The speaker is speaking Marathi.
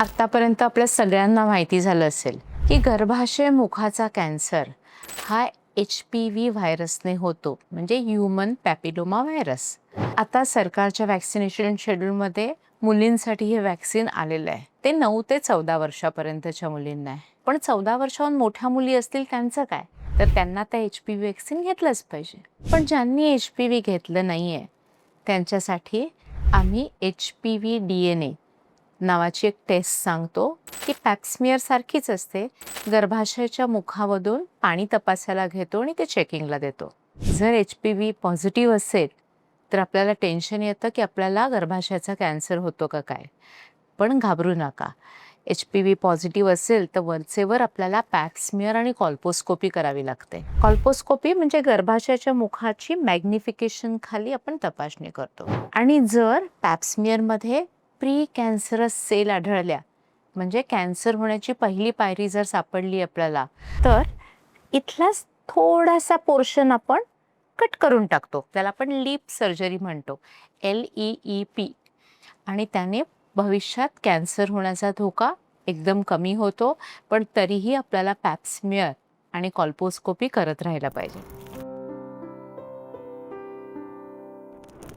आत्तापर्यंत आपल्या सगळ्यांना माहिती झालं असेल की गर्भाशय मुखाचा कॅन्सर हा एच पी व्ही व्हायरसने होतो म्हणजे ह्युमन पॅपिलोमा व्हायरस. आता सरकारच्या वॅक्सिनेशन शेड्यूलमध्ये मुलींसाठी हे वॅक्सिन आलेलं आहे. ते नऊ ते चौदा वर्षापर्यंतच्या मुलींना आहे. पण चौदा वर्षाहून मोठ्या मुली असतील त्यांचं काय? तर त्यांना त्या एच पी व्ही वॅक्सिन घेतलंच पाहिजे. पण ज्यांनी एच पी व्ही घेतलं नाही आहे त्यांच्यासाठी आम्ही H P V D N A नावाची एक टेस्ट सांगतो की पॅप्समियर सारखीच असते. गर्भाशयाच्या मुखामधून पाणी तपासायला घेतो आणि ते चेकिंगला देतो. जर एच पी व्ही पॉझिटिव्ह असेल तर आपल्याला टेन्शन येतं की आपल्याला गर्भाशयाचा कॅन्सर होतो का काय? पण घाबरू नका. एच पी व्ही पॉझिटिव्ह असेल तर वरचेवर आपल्याला पॅप्समियर आणि कॉल्पोस्कोपी करावी लागते. कॉल्पोस्कोपी म्हणजे गर्भाशयाच्या मुखाची मॅग्निफिकेशन खाली आपण तपासणी करतो. आणि जर पॅप्समियरमध्ये प्री कॅन्सरस सेल आढळल्या. म्हणजे कॅन्सर होण्याची पहिली पायरी जर सापडली आपल्याला तर इथलाच थोडासा पोर्शन आपण कट करून टाकतो. त्याला आपण लीप सर्जरी म्हणतो. L E E P. आणि त्याने भविष्यात कॅन्सर होण्याचा धोका एकदम कमी होतो पण तरीही आपल्याला पॅप्समिअर आणि कॉल्पोस्कोपी करत राहायला पाहिजे.